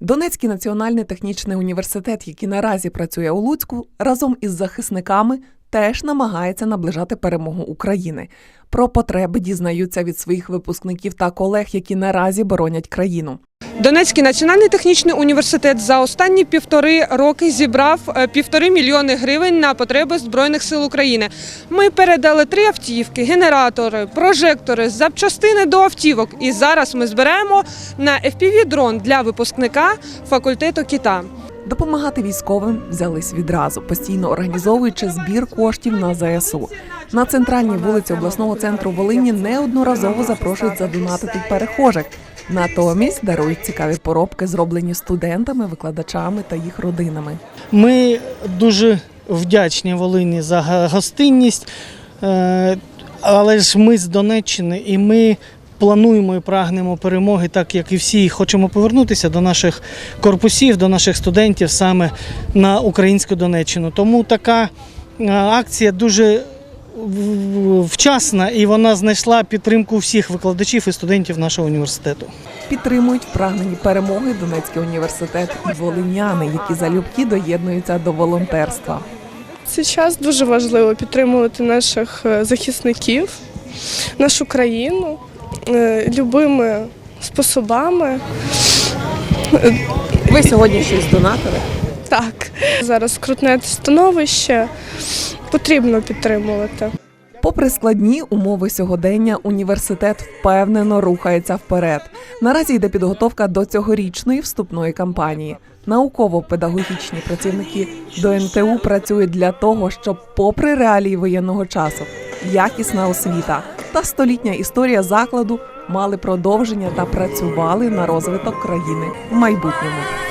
Донецький національний технічний університет, який наразі працює у Луцьку, разом із захисниками теж намагається наближати перемогу України. Про потреби дізнаються від своїх випускників та колег, які наразі боронять країну. Донецький національний технічний університет за останні півтори роки зібрав е, півтори мільйони гривень на потреби збройних сил України. Ми передали три автівки, генератори, прожектори, запчастини до автівок. І зараз ми збираємо на fpv дрон для випускника факультету кіта. Допомагати військовим взялись відразу, постійно організовуючи збір коштів на ЗСУ. На центральній вулиці обласного центру Волині неодноразово запрошують задонатити перехожих. Натомість дарують цікаві поробки, зроблені студентами, викладачами та їх родинами. Ми дуже вдячні Волині за гостинність, е, але ж ми з Донеччини і ми плануємо і прагнемо перемоги, так як і всі, хочемо повернутися до наших корпусів, до наших студентів саме на українську Донеччину. Тому така е, акція дуже вчасна і вона знайшла підтримку всіх викладачів і студентів нашого університету. Підтримують в прагненні перемоги Донецький університет і волиняни, які залюбки доєднуються до волонтерства. Цей час дуже важливо підтримувати наших е, захисників, нашу країну е, любими способами. Ви сьогодні щось донатили? Так, зараз скрутне становище, потрібно підтримувати. Попри складні умови сьогодення, університет впевнено рухається вперед. Наразі йде підготовка до цьогорічної вступної кампанії. Науково-педагогічні працівники до НТУ працюють для того, щоб, попри реалії воєнного часу, якісна освіта та столітня історія закладу мали продовження та працювали на розвиток країни в майбутньому.